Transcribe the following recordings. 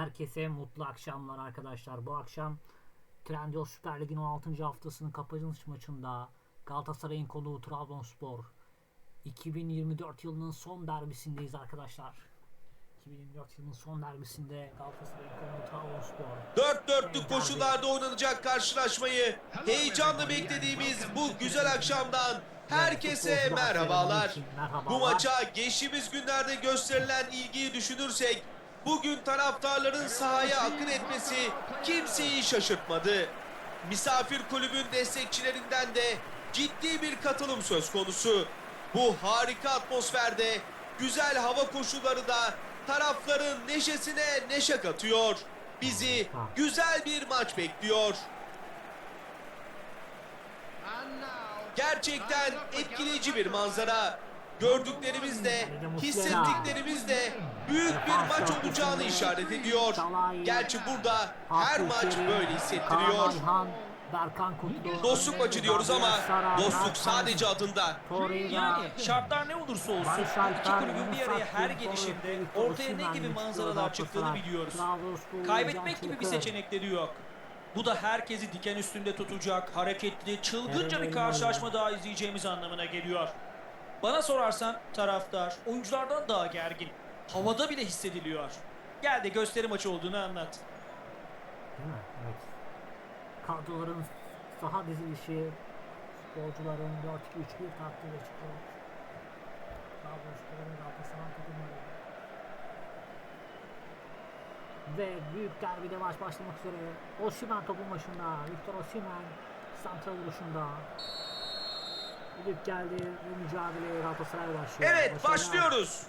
Herkese mutlu akşamlar arkadaşlar. Bu akşam Trendyol Süper Lig'in 16. haftasının kapanış maçında Galatasaray'ın konuğu Trabzonspor 2024 yılının son derbisindeyiz arkadaşlar. 2024 yılının son derbisinde Galatasaray'ın konuğu Trabzonspor. Dört dörtlük koşullarda oynanacak karşılaşmayı heyecanla beklediğimiz bu güzel akşamdan herkese merhabalar. Bu maça geçtiğimiz günlerde gösterilen ilgiyi düşünürsek bugün taraftarların sahaya akın etmesi kimseyi şaşırtmadı. Misafir kulübün destekçilerinden de ciddi bir katılım söz konusu. Bu harika atmosferde güzel hava koşulları da tarafların neşesine neşe katıyor. Bizi güzel bir maç bekliyor. Gerçekten etkileyici bir manzara. Gördüklerimiz de, hissettiklerimiz de büyük bir maç olacağını işaret ediyor. Gerçi burada her maç böyle hissettiriyor. Dostluk maçı diyoruz ama dostluk sadece adında. Yani şartlar ne olursa olsun iki kulübün bir araya her gelişinde ortaya ne gibi manzaralar çıktığını biliyoruz. Kaybetmek gibi bir Çakır. seçenekleri yok. Bu da herkesi diken üstünde tutacak, hareketli, çılgınca bir karşılaşma daha izleyeceğimiz anlamına geliyor. Bana sorarsan taraftar oyunculardan daha gergin. Havada bile hissediliyor. Gel de gösteri maçı olduğunu anlat. Değil mi? Evet. Kadroların saha dizilişi, futbolcuların 4-2-3-1 taktiğiyle çıkıyor. Trabzonspor'un Galatasaray takımları. Ve büyük derbide maç başlamak üzere. Osimhen topun başında. Victor Osimhen santral vuruşunda. Düdük geldi. Bu mücadeleye Galatasaray başlıyor. Evet Başarılar. başlıyoruz.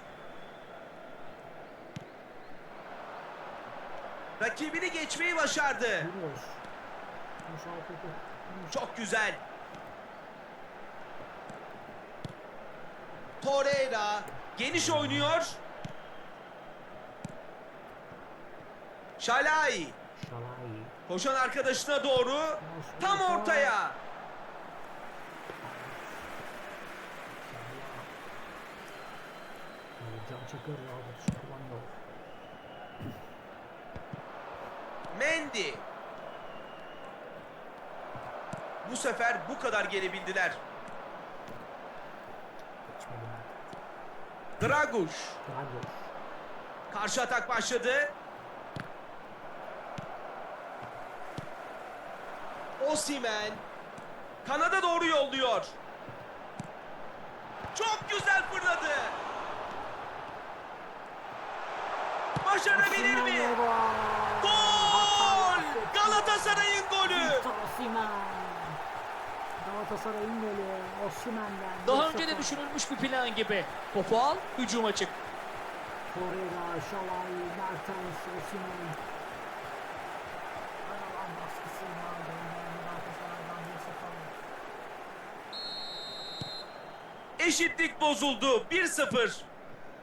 Rakibini geçmeyi başardı. Çok güzel. Torreira geniş oynuyor. Şalai Şalai. koşan arkadaşına doğru tam ortaya. Can Çakır aldı. Kullanıyor. Mendy. Bu sefer bu kadar gelebildiler. Draguş. Drago. Karşı atak başladı. Osimen kanada doğru yolluyor. Çok güzel fırladı. Başarabilir mi? Gol! Galatasaray'ın golü. Galatasaray'ın golü Osimhen'den. Daha 1-0. önce de düşünülmüş bir plan gibi. Topu al, hücuma çık. Torreira, Şalay, Mertens, Osimhen. Aralan baskısıyla gönderdi Galatasaray'dan 1-0. Eşitlik bozuldu. 1-0.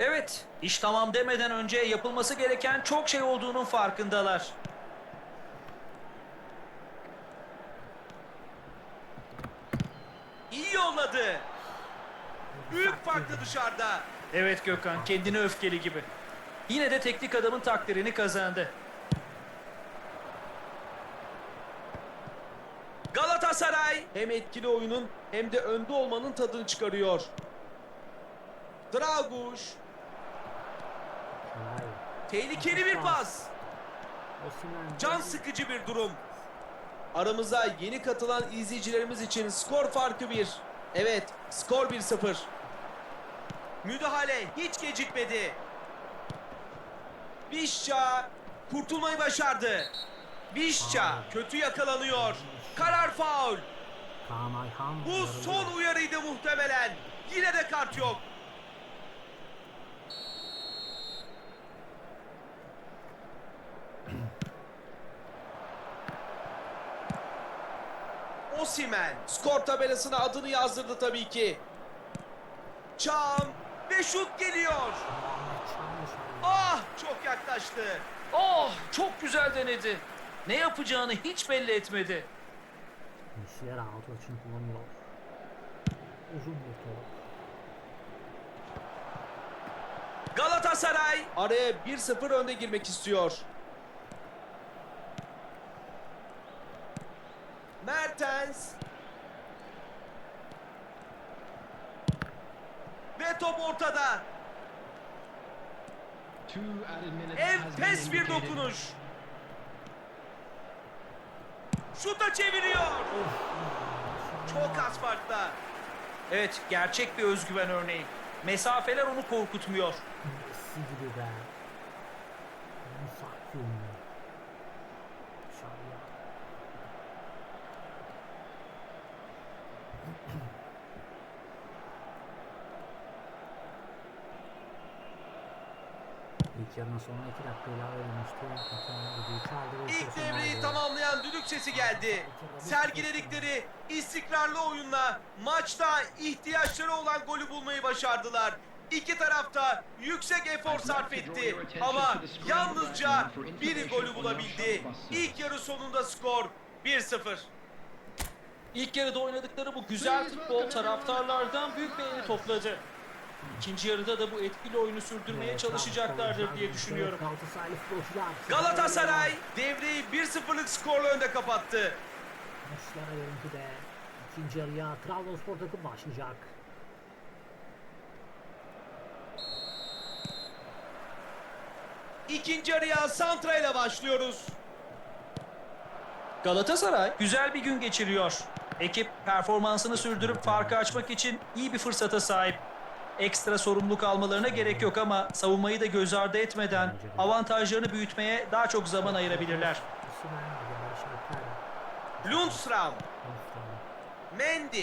Evet, iş tamam demeden önce yapılması gereken çok şey olduğunun farkındalar. İyi yolladı. Büyük farklı dışarıda. Evet Gökhan, kendini öfkeli gibi. Yine de teknik adamın takdirini kazandı. Galatasaray hem etkili oyunun hem de önde olmanın tadını çıkarıyor. Draguş. Tehlikeli bir pas. Can sıkıcı bir durum. Aramıza yeni katılan izleyicilerimiz için skor farkı 1. Evet, skor 1-0. Müdahale hiç gecikmedi. Vişça kurtulmayı başardı. Vişça kötü yakalanıyor. Karar faul. Bu son uyarıydı muhtemelen. Yine de kart yok. Osimen skor tabelasına adını yazdırdı tabii ki. Çam ve şut geliyor. Ah çok yaklaştı. Oh, çok güzel denedi. Ne yapacağını hiç belli etmedi. Muslera altı için kullanıyor. Uzun bir top. Galatasaray araya 1-0 önde girmek istiyor. Mertens. Ve top ortada. Enfes bir dokunuş. Şuta çeviriyor. Çok az farkla. Evet gerçek bir özgüven örneği. Mesafeler onu korkutmuyor. Yarının sonuna 2 dakika ilave edilmişti. İlk devreyi tamamlayan düdük sesi geldi. Sergiledikleri istikrarlı oyunla maçta ihtiyaçları olan golü bulmayı başardılar. İki tarafta yüksek efor sarf etti ama yalnızca biri golü bulabildi. İlk yarı sonunda skor 1-0. İlk yarıda oynadıkları bu güzel futbol taraftarlardan büyük beğeni topladı. İkinci yarıda da bu etkili oyunu sürdürmeye çalışacaklardır diye düşünüyorum. Galatasaray devreyi 1-0'lık skorla önde kapattı. Maçlara görüntüde ikinci yarıya Trabzonspor takım başlayacak. İkinci yarıya Santra ile başlıyoruz. Galatasaray güzel bir gün geçiriyor. Ekip performansını sürdürüp farkı açmak için iyi bir fırsata sahip. Ekstra sorumluluk almalarına gerek yok ama savunmayı da göz ardı etmeden avantajlarını büyütmeye daha çok zaman ayırabilirler. Lundstram, Mendy.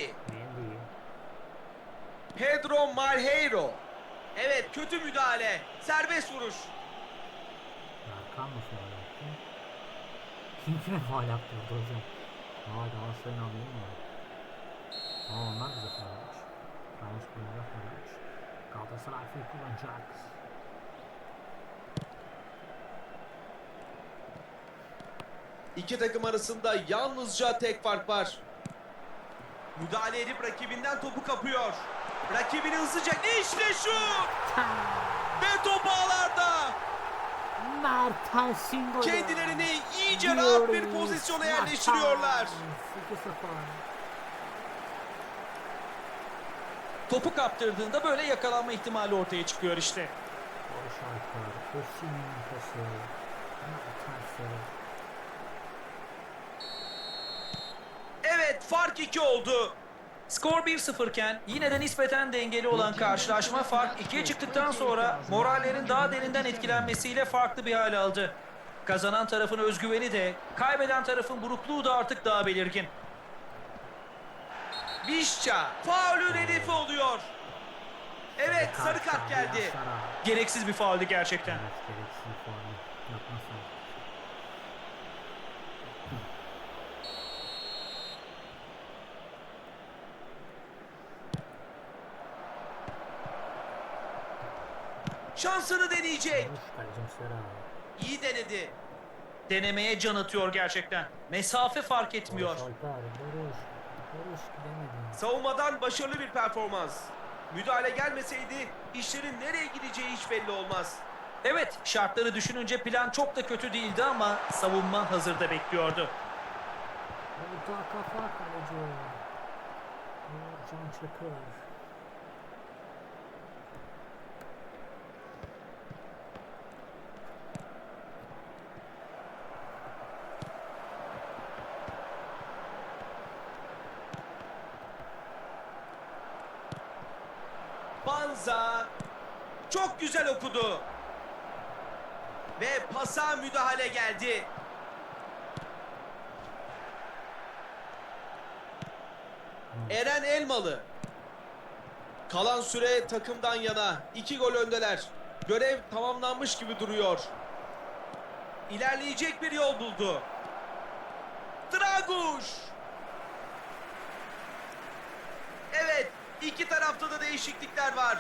Pedro Malheiro. Evet kötü müdahale. Serbest vuruş. Berkan mı faal yaptı? Kim kime faal yaptı orada hocam? Aa Galatasaray'ın mı var? Aa onlar bize faal yapmış. Trabzonspor'a faal yapmış. Galatasaray faal kullanacak. İki takım arasında yalnızca tek fark var. Müdahale edip rakibinden topu kapıyor. Rakibini hızlıca işte şu ve top ağlarda. Kendilerini iyice rahat bir pozisyona yerleştiriyorlar. Topu kaptırdığında böyle yakalanma ihtimali ortaya çıkıyor işte. Evet fark 2 oldu. Skor 1-0 iken yine de nispeten dengeli olan karşılaşma fark 2'ye çıktıktan sonra morallerin daha derinden etkilenmesiyle farklı bir hal aldı. Kazanan tarafın özgüveni de, kaybeden tarafın burukluğu da artık daha belirgin. Vişça faulün hedefi oluyor. Evet sarı kart geldi. Gereksiz bir fauldü gerçekten. Şansını deneyecek. İyi denedi. Denemeye can atıyor gerçekten. Mesafe fark etmiyor. Barış gidemedi. Savunmadan başarılı bir performans. Müdahale gelmeseydi işlerin nereye gideceği hiç belli olmaz. Evet, şartları düşününce plan çok da kötü değildi ama savunma hazırda bekliyordu. Orta kafa kaleci. Can Çakır. Banza çok güzel okudu. Ve pasa müdahale geldi. Eren Elmalı. Kalan süre takımdan yana. İki gol öndeler. Görev tamamlanmış gibi duruyor. İlerleyecek bir yol buldu. Draguş. Evet, iki tarafta da değişiklikler var.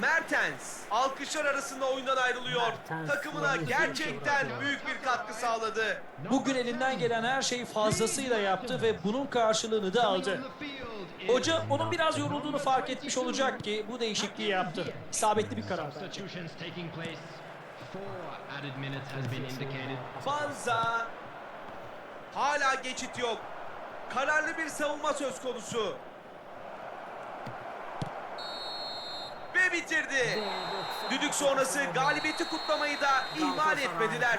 Mertens alkışlar arasında oyundan ayrılıyor. Mertens Takımına gerçekten büyük bir katkı sağladı. Bugün elinden gelen her şeyi fazlasıyla yaptı ve bunun karşılığını da aldı. Hoca onun biraz yorulduğunu fark etmiş olacak ki bu değişikliği yaptı. İsabetli bir karar. Banza hala geçit yok. Kararlı bir savunma söz konusu. Ve bitirdi. Düdük sonrası galibiyeti kutlamayı da ihmal etmediler.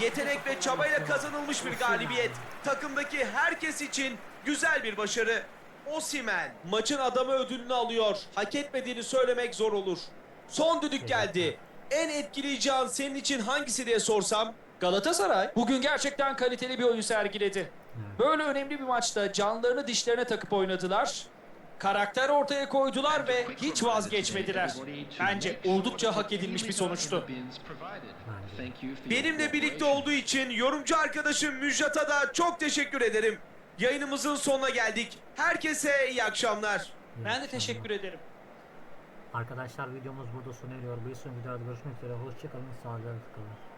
Yetenek ve çabayla kazanılmış bir galibiyet. Takımdaki herkes için güzel bir başarı. Osimen maçın adamı ödülünü alıyor. Hak etmediğini söylemek zor olur. Son düdük geldi. En etkileyici an senin için hangisi diye sorsam Galatasaray bugün gerçekten kaliteli bir oyun sergiledi. Böyle önemli bir maçta canlarını dişlerine takıp oynadılar. Karakter ortaya koydular ve hiç vazgeçmediler. Bence oldukça hak edilmiş bir sonuçtu. benimle birlikte olduğu için yorumcu arkadaşım Müjdat'a da çok teşekkür ederim. Yayınımızın sonuna geldik. Herkese iyi akşamlar. Ben de teşekkür ederim. Arkadaşlar videomuz burada sona eriyor. Bir sonraki videoda görüşmek üzere. Hoşçakalın. Sağlıcakla kalın.